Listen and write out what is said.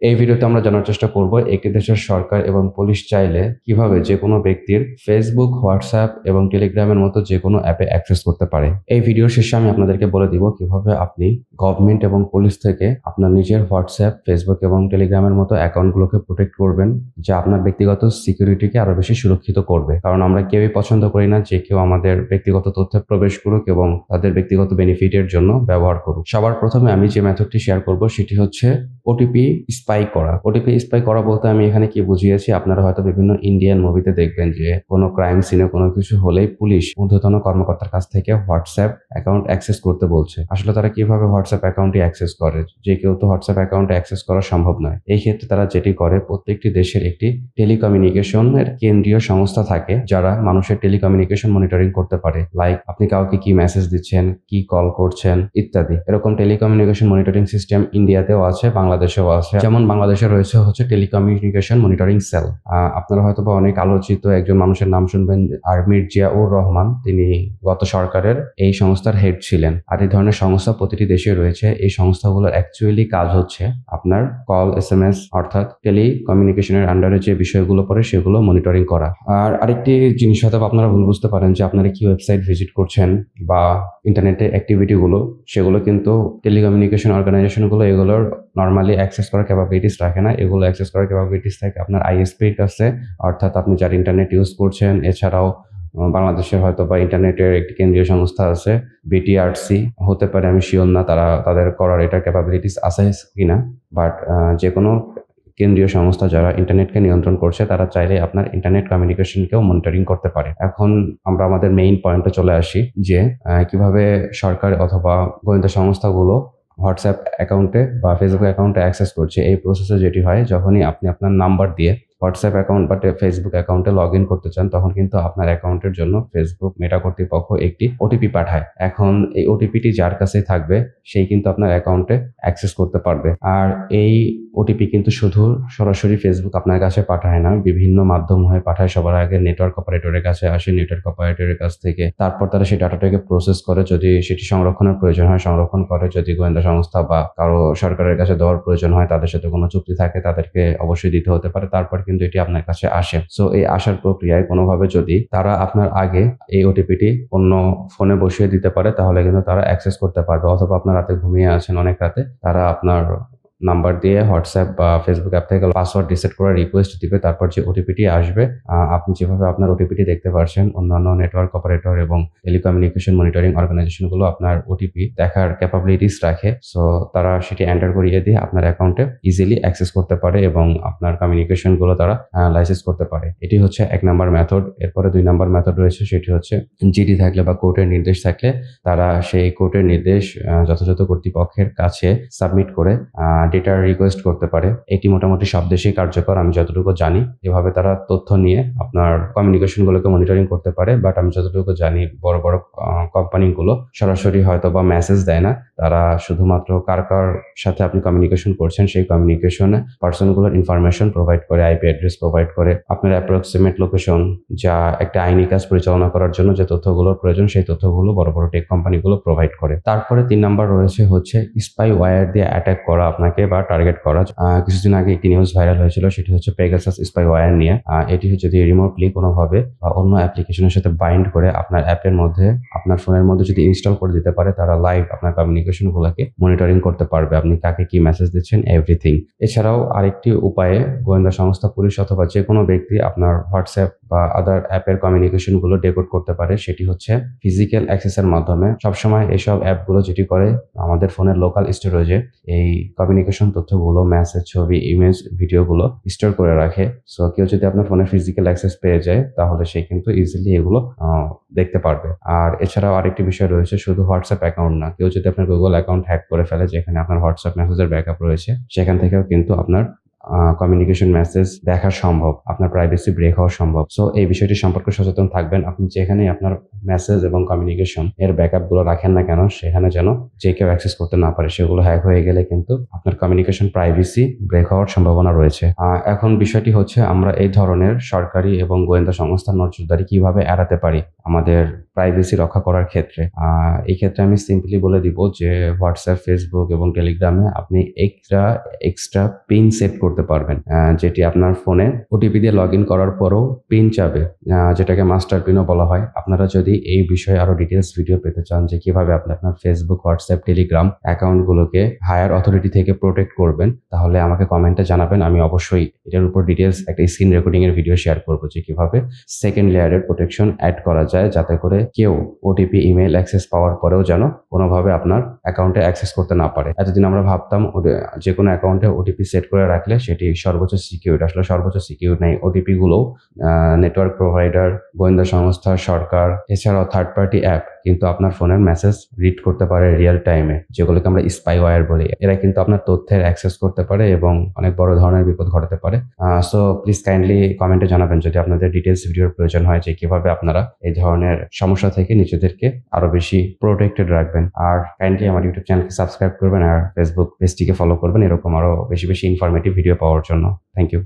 এই ভিডিওতে আমরা জানার চেষ্টা করব একটি দেশের সরকার এবং পুলিশ চাইলে কীভাবে যে কোনো ব্যক্তির ফেসবুক হোয়াটসঅ্যাপ এবং টেলিগ্রামের মতো যে কোনো অ্যাপে অ্যাক্সেস করতে পারে। এই ভিডিওর শেষে আমি আপনাদেরকে বলে দিব কীভাবে আপনি গভর্নমেন্ট এবং পুলিশ থেকে আপনার নিজের হোয়াটসঅ্যাপ ফেসবুক এবং টেলিগ্রামের মতো অ্যাকাউন্টগুলোকে প্রোটেক্ট করবেন, যা আপনার ব্যক্তিগত সিকিউরিটিকে আরও বেশি সুরক্ষিত করবে। কারণ আমরা কেউই পছন্দ করি না যে কেউ আমাদের ব্যক্তিগত তথ্যে প্রবেশ করুক এবং তাদের ব্যক্তিগত বেনিফিটের জন্য ব্যবহার করুক। সবার প্রথমে আমি যে মেথডটি শেয়ার করব, সেটি হচ্ছে ওটিপি স্পাই করা। ওটিপি স্পাই করা বলতে আমি এখানে কি বুঝিয়েছি? আপনারা হয়তো বিভিন্ন ইন্ডিয়ান মুভিতে দেখবেন যে, কোনো ক্রাইম সিনে কোনো কিছু হলেই পুলিশ ঊর্ধ্বতন কর্মকর্তার কাছ থেকে হোয়াটসঅ্যাপ অ্যাকাউন্ট অ্যাক্সেস করতে বলছে। আসলে তারা কীভাবে হোয়াটসঅ্যাপ অ্যাকাউন্টটি অ্যাক্সেস করে? যে কেউ তো হোয়াটসঅ্যাপ অ্যাকাউন্টে অ্যাক্সেস করা সম্ভব নয়। এই ক্ষেত্রে তারা যেটি করে, প্রত্যেকটি দেশের একটি টেলিকমিউনিকেশনের কেন্দ্রীয় সংস্থা থাকে, যারা মানুষের টেলিকমিউনিকেশন মনিটরিং করতে পারে। লাইক আপনি কাউকে কি মেসেজ দিচ্ছেন, কি কল করছেন, ইত্যাদি। এরকম টেলিকমিউনিকেশন মনিটরিং সিস্টেম ইন্ডিয়াতেও আছে বাংলাদেশেও আছে। যেমন বাংলাদেশে রয়েছে হচ্ছে টেলিকমিউনিকেশন মনিটরিং সেল আপনারা হয়তো বা অনেক আলোচিত একজন মানুষের নাম শুনবেন আর্মির জিয়াউর রহমান। তিনি গত সরকারের এই সংস্থার হেড ছিলেন। আর এই ধরনের সংস্থা প্রতিটি দেশে রয়েছে। এই সংস্থাগুলোর অ্যাকচুয়ালি কাজ হচ্ছে আপনার কল এস এম এস অর্থাৎ টেলিকমিউনিকেশনের আন্ডারে যে বিষয়গুলো পড়ে সেগুলো মনিটরিং করা। আর আরেকটি জিনিস হয়তো আপনারা ভুল বুঝতে পারেন যে আপনারা কি ওয়েবসাইট ভিজিট করছেন বা ইন্টারনেটের অ্যাক্টিভিটিগুলো সেগুলো কিন্তু টেলিকমিউনিকেশন অর্গানাইজেশনগুলো এগুলোর নর্মালি অ্যাক্সেস করার ক্যাপাবিলিটিস রাখে না। এগুলো অ্যাক্সেস করার ক্যাপাবিলিটিস থাকে আপনার আইএসপির কাছে, অর্থাৎ আপনি যার ইন্টারনেট ইউজ করছেন, এছাড়াও বাংলাদেশের হয়তো বা ইন্টারনেটের একটি কেন্দ্রীয় সংস্থা আছে বিটিআরসি হতে পারে আমি শিওর না তারা, তাদের করার এটার ক্যাপাবিলিটিস আছে কিনা। বাট যে কোনো কেন্দ্রীয় সংস্থা যারা ইন্টারনেটকে নিয়ন্ত্রণ করছে, তারা চাইলে আপনার ইন্টারনেট কমিউনিকেশনকেও মনিটরিং করতে পারে। এখন আমরা আমাদের মেইন পয়েন্টে চলে আসি যে কীভাবে সরকার অথবা গোয়েন্দা সংস্থাগুলো হোয়াটসঅ্যাপ অ্যাকাউন্টে বা ফেসবুক অ্যাকাউন্টে অ্যাক্সেস করছে এই প্রসেসে যেটি হয়, যখনই আপনি আপনার নাম্বার দিয়ে হোয়াটসঅ্যাপ অ্যাকাউন্ট বা ফেসবুক অ্যাকাউন্টে লগ ইন করতে চান, তখন কিন্তু আপনার অ্যাকাউন্টের জন্য ফেসবুক মেটা কর্তৃপক্ষ একটি ওটিপি পাঠায়। এখন এই ওটিপিটি যার কাছে থাকবে, সেই কিন্তু আপনার অ্যাকাউন্টে অ্যাক্সেস করতে পারবে। আর এই ওটিপি কিন্তু শুধু সরাসরি ফেসবুক আপনার কাছে পাঠায় না, বিভিন্ন মাধ্যম হয়ে পাঠায়। সবার আগে নেটওয়ার্ক অপারেটরের কাছে আসে নেটওয়ার্ক অপারেটরের কাছ থেকে। তারপর তারা সেই ডাটাটাকে প্রসেস করে, যদি সেটি সংরক্ষণের প্রয়োজন হয়, সংরক্ষণ করে। যদি গোয়েন্দা সংস্থা বা কারও সরকারের কাছে দেওয়ার প্রয়োজন হয়, তাদের সাথে কোনো চুক্তি থাকে, তাদেরকে অবশ্যই দিতে হতে পারে। তারপর কিন্তু এটি আপনার কাছে আসে। সো এই আসার প্রক্রিয়ায় কোনোভাবে যদি তারা আপনার আগে এই ওটিপিটি অন্য ফোনে বসিয়ে দিতে পারে, তাহলে কিন্তু তারা অ্যাক্সেস করতে পারবে। অথবা আপনার রাতে ঘুমিয়ে আছেন অনেক রাতে, তারা আপনার নাম্বার দিয়ে হোয়াটসঅ্যাপ বা ফেসবুক অ্যাপ থেকে পাসওয়ার্ড রিসেট করার রিকোয়েস্ট দিবে, তারপর যে ওটিপিটি আসবে আপনি যেভাবে আপনার ওটিপিটি দেখতে পারছেন, অন্যান্য নেটওয়ার্ক অপারেটর এবং টেলিকমিউনিকেশন মনিটরিং অর্গানাইজেশনগুলো আপনার ওটিপি দেখার ক্যাপাবিলিটিস রাখে সো তারা সেটি এন্টার করিয়ে দিয়ে আপনার অ্যাকাউন্টে ইজিলি অ্যাক্সেস করতে পারে এবং আপনার কমিউনিকেশনগুলো তারা লাইসেন্স করতে পারে। এটি হচ্ছে এক নাম্বার মেথড এরপরে দুই নাম্বার মেথড রয়েছে, সেটি হচ্ছে জিডি থাকলে বা কোর্টের নির্দেশ থাকলে তারা সেই কোর্টের নির্দেশ যথাযথ কর্তৃপক্ষের কাছে সাবমিট করে ডেটার রিকোয়েস্ট করতে পারে। এটি মোটামুটি সব দেশেই কার্যকর, আমি যতটুকু জানি। এভাবে তারা তথ্য নিয়ে আপনার কমিউনিকেশনগুলোকে মনিটরিং করতে পারে বাট আমি যতটুকু জানি, বড় বড় কোম্পানিগুলো সরাসরি হয়তো বা মেসেজ দেয় না। তারা শুধুমাত্র কার কার সাথে আপনি কমিউনিকেশন করছেন, সেই কমিউনিকেশনে পার্সনগুলোর ইনফরমেশন প্রোভাইড করে আইপি অ্যাড্রেস প্রোভাইড করে, আপনার অ্যাপ্রক্সিমেট লোকেশন যা একটা আইনি কাজ পরিচালনা করার জন্য যে তথ্যগুলোর প্রয়োজন, সেই তথ্যগুলো বড় বড় টেক কোম্পানিগুলো প্রোভাইড করে। তারপরে তিন নাম্বার রয়েছে হচ্ছে স্পাই ওয়্যার দিয়ে অ্যাটাক করা আপনাকে বা টার্গেট করা। কিছুদিন আগে একটি নিউজ ভাইরাল হয়েছিল, সেটি হচ্ছে পেগাসাস স্পাই ওয়্যার নিয়ে। এটি যদি রিমোটলি কোনোভাবে বা অন্য অ্যাপ্লিকেশনের সাথে বাইন্ড করে আপনার অ্যাপের মধ্যে, আপনার ফোনের মধ্যে যদি ইনস্টল করে দিতে পারে, তারা লাইভ আপনার কমিউনিকেশন গুলোকে মনিটরিং করতে পারবে। আপনি কাকে কি মেসেজ দিচ্ছেন এভরিথিং এছাড়াও আরেকটি উপায়ে গোয়েন্দা সংস্থা, পুলিশ অথবা যে কোনো ব্যক্তি আপনার হোয়াটসঅ্যাপ বা আদার অ্যাপের কমিউনিকেশনগুলো ডেকোড করতে পারে, সেটি হচ্ছে ফিজিক্যাল অ্যাক্সেসের মাধ্যমে। সবসময় এইসব অ্যাপগুলো যেটি করে আমাদের ফোনের লোকাল স্টোরেজে এই কমিউনিকেশন তথ্যগুলো মেসেজ ছবি ইমেজ ভিডিওগুলো স্টোর করে রাখে। সো কেউ যদি আপনার ফোনে ফিজিক্যাল অ্যাক্সেস পেয়ে যায়, তাহলে সে কিন্তু ইজিলি এগুলো দেখতে পারবে। আর এছাড়াও আরেকটি বিষয় রয়েছে, শুধু হোয়াটসঅ্যাপ অ্যাকাউন্ট না, কেউ যদি আপনার গুগল অ্যাকাউন্ট হ্যাক করে ফেলে, যেখানে আপনার হোয়াটসঅ্যাপ মেসেজের ব্যাকআপ রয়েছে, সেখান থেকেও কিন্তু আপনার কমিউনিকেশন মেসেজ দেখা সম্ভব, আপনার প্রাইভেসি ব্রেক হওয়া সম্ভব। সো এই বিষয়টি সম্পর্কে সচেতন থাকবেন। আপনি যেখানে আপনার মেসেজ এবং কমিউনিকেশন এর ব্যাকআপগুলো রাখেন না কেন, সেখানে যেন যে কেউ অ্যাক্সেস করতে না পারে, সেগুলো হ্যাক হয়ে গেলে কিন্তু আপনার কমিউনিকেশন প্রাইভেসি ব্রেক হওয়ার সম্ভাবনা রয়েছে। এখন বিষয়টি হচ্ছে আমরা এই ধরনের সরকারি এবং গোয়েন্দা সংস্থার নজরদারি কীভাবে এড়াতে পারি আমাদের প্রাইভেসি রক্ষা করার ক্ষেত্রে। এই ক্ষেত্রে আমি সিম্পলি বলে দিব যে হোয়াটসঅ্যাপ ফেসবুক এবং টেলিগ্রামে আপনি এক্সট্রা এক্সট্রা পিন সেট করতে পারবেন যেটি আপনার ফোনে ওটিপি দিয়ে লগ ইন করার পরও পিন চাবে যেটাকে মাস্টার পিনও বলা হয়। আপনারা যদি এই বিষয়ে আরও ডিটেলস ভিডিও পেতে চান যে কীভাবে আপনি আপনার ফেসবুক হোয়াটসঅ্যাপ টেলিগ্রাম অ্যাকাউন্টগুলোকে হায়ার অথরিটি থেকে প্রোটেক্ট করবেন, তাহলে আমাকে কমেন্টে জানাবেন। আমি অবশ্যই এটার উপর ডিটেলস একটা স্ক্রিন রেকর্ডিং এর ভিডিও শেয়ার করব যে কীভাবে সেকেন্ড লেয়ারের প্রোটেকশন অ্যাড করা যায়, যাতে করে কেউ ওটিপি ইমেল অ্যাক্সেস পাওয়ার পরেও যেন কোনোভাবে আপনার অ্যাকাউন্টে অ্যাক্সেস করতে না পারে। এতদিন আমরা ভাবতাম যে কোনো অ্যাকাউন্টে ওটিপি সেট করে রাখলে সেটি সর্বোচ্চ সিকিউর আসলে সর্বোচ্চ সিকিউর নেই। ওটিপি গুলো নেটওয়ার্ক প্রোভাইডার গোয়েন্দা সংস্থা, সরকার, এছাড়াও থার্ড পার্টি অ্যাপ কিন্তু আপনার ফোনের মেসেজ রিড করতে পারে রিয়েল টাইমে যেগুলোকে আমরা স্পাই ওয়ার বলি। এরা কিন্তু আপনার তথ্যের অ্যাক্সেস করতে পারে এবং অনেক বড় ধরনের বিপদ ঘটাতে পারে। সো প্লিজ কাইন্ডলি কমেন্টে জানাবেন যদি আপনাদের ডিটেলস ভিডিওর প্রয়োজন হয় যে কীভাবে আপনারা এই ধরনের সমস্যা থেকে নিজেদেরকে আরও বেশি প্রোটেক্টেড রাখবেন। আর কাইন্ডলি আমার ইউটিউব চ্যানেলকে সাবস্ক্রাইব করবেন আর ফেসবুক পেজটিকে ফলো করবেন। এরকম আরও বেশি বেশি ইনফরমেটিভ ভিডিও পাওয়ার জন্য। Thank you